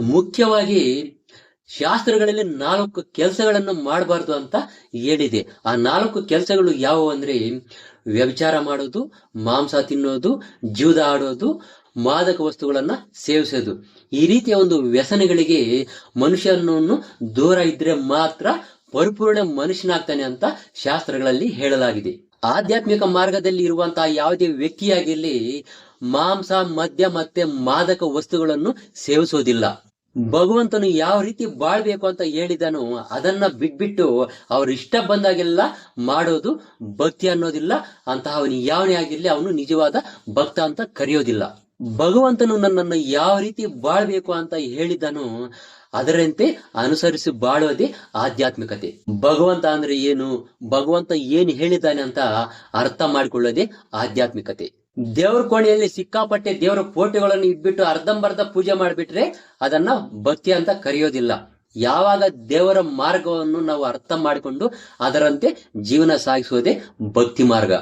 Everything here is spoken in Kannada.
ಮುಖ್ಯವಾಗಿ ಶಾಸ್ತ್ರಗಳಲ್ಲಿ ನಾಲ್ಕು ಕೆಲಸಗಳನ್ನು ಮಾಡಬಾರ್ದು ಅಂತ ಹೇಳಿದೆ. ಆ ನಾಲ್ಕು ಕೆಲಸಗಳು ಯಾವುವು ಅಂದ್ರೆ ವ್ಯಭಿಚಾರ ಮಾಡೋದು ಮಾಂಸ ತಿನ್ನೋದು ಜೀವದ ಆಡೋದು, ಮಾದಕ ವಸ್ತುಗಳನ್ನ ಸೇವಿಸೋದು. ಈ ರೀತಿಯ ಒಂದು ವ್ಯಸನಗಳಿಗೆ ಮನುಷ್ಯನನ್ನು ದೂರ ಇದ್ರೆ ಮಾತ್ರ ಪರಿಪೂರ್ಣ ಮನುಷ್ಯನಾಗ್ತಾನೆ ಅಂತ ಶಾಸ್ತ್ರಗಳಲ್ಲಿ ಹೇಳಲಾಗಿದೆ. ಆಧ್ಯಾತ್ಮಿಕ ಮಾರ್ಗದಲ್ಲಿ ಇರುವಂತಹ ಯಾವುದೇ ವ್ಯಕ್ತಿಯಾಗಿರ್ಲಿ ಮಾಂಸ, ಮದ್ಯ ಮತ್ತೆ ಮಾದಕ ವಸ್ತುಗಳನ್ನು ಸೇವಿಸೋದಿಲ್ಲ. ಭಗವಂತನು ಯಾವ ರೀತಿ ಬಾಳ್ಬೇಕು ಅಂತ ಹೇಳಿದನು ಅದನ್ನ ಬಿಟ್ಬಿಟ್ಟು ಅವ್ರ ಇಷ್ಟ ಬಂದಾಗೆಲ್ಲ ಮಾಡೋದು ಭಕ್ತಿ ಅನ್ನೋದಿಲ್ಲ. ಅಂತಹ ಅವನು ಯಾವನೇ ಆಗಿರ್ಲಿ ಅವನು ನಿಜವಾದ ಭಕ್ತ ಅಂತ ಕರೆಯೋದಿಲ್ಲ. ಭಗವಂತನು ನನ್ನನ್ನು ಯಾವ ರೀತಿ ಬಾಳ್ಬೇಕು ಅಂತ ಹೇಳಿದನು ಅದರಂತೆ ಅನುಸರಿಸಿ ಬಾಳೋದೇ ಆಧ್ಯಾತ್ಮಿಕತೆ. ಭಗವಂತ ಅಂದ್ರೆ ಏನು? ಭಗವಂತ ಏನು ಹೇಳಿದ್ದಾನೆ ಅಂತ ಅರ್ಥ ಮಾಡಿಕೊಳ್ಳೋದೇ ಆಧ್ಯಾತ್ಮಿಕತೆ. ದೇವ್ರ ಕೋಣೆಯಲ್ಲಿ ಸಿಕ್ಕಾಪಟ್ಟೆ ದೇವರ ಫೋಟೋಗಳನ್ನು ಇಟ್ಬಿಟ್ಟು ಅರ್ಧಂಬರ್ಧ ಪೂಜೆ ಮಾಡಿಬಿಟ್ರೆ ಅದನ್ನ ಭಕ್ತಿ ಅಂತ ಕರೆಯೋದಿಲ್ಲ. ಯಾವಾಗ ದೇವರ ಮಾರ್ಗವನ್ನು ನಾವು ಅರ್ಥ ಮಾಡಿಕೊಂಡು ಅದರಂತೆ ಜೀವನ ಸಾಗಿಸುವುದೇ ಭಕ್ತಿ ಮಾರ್ಗ.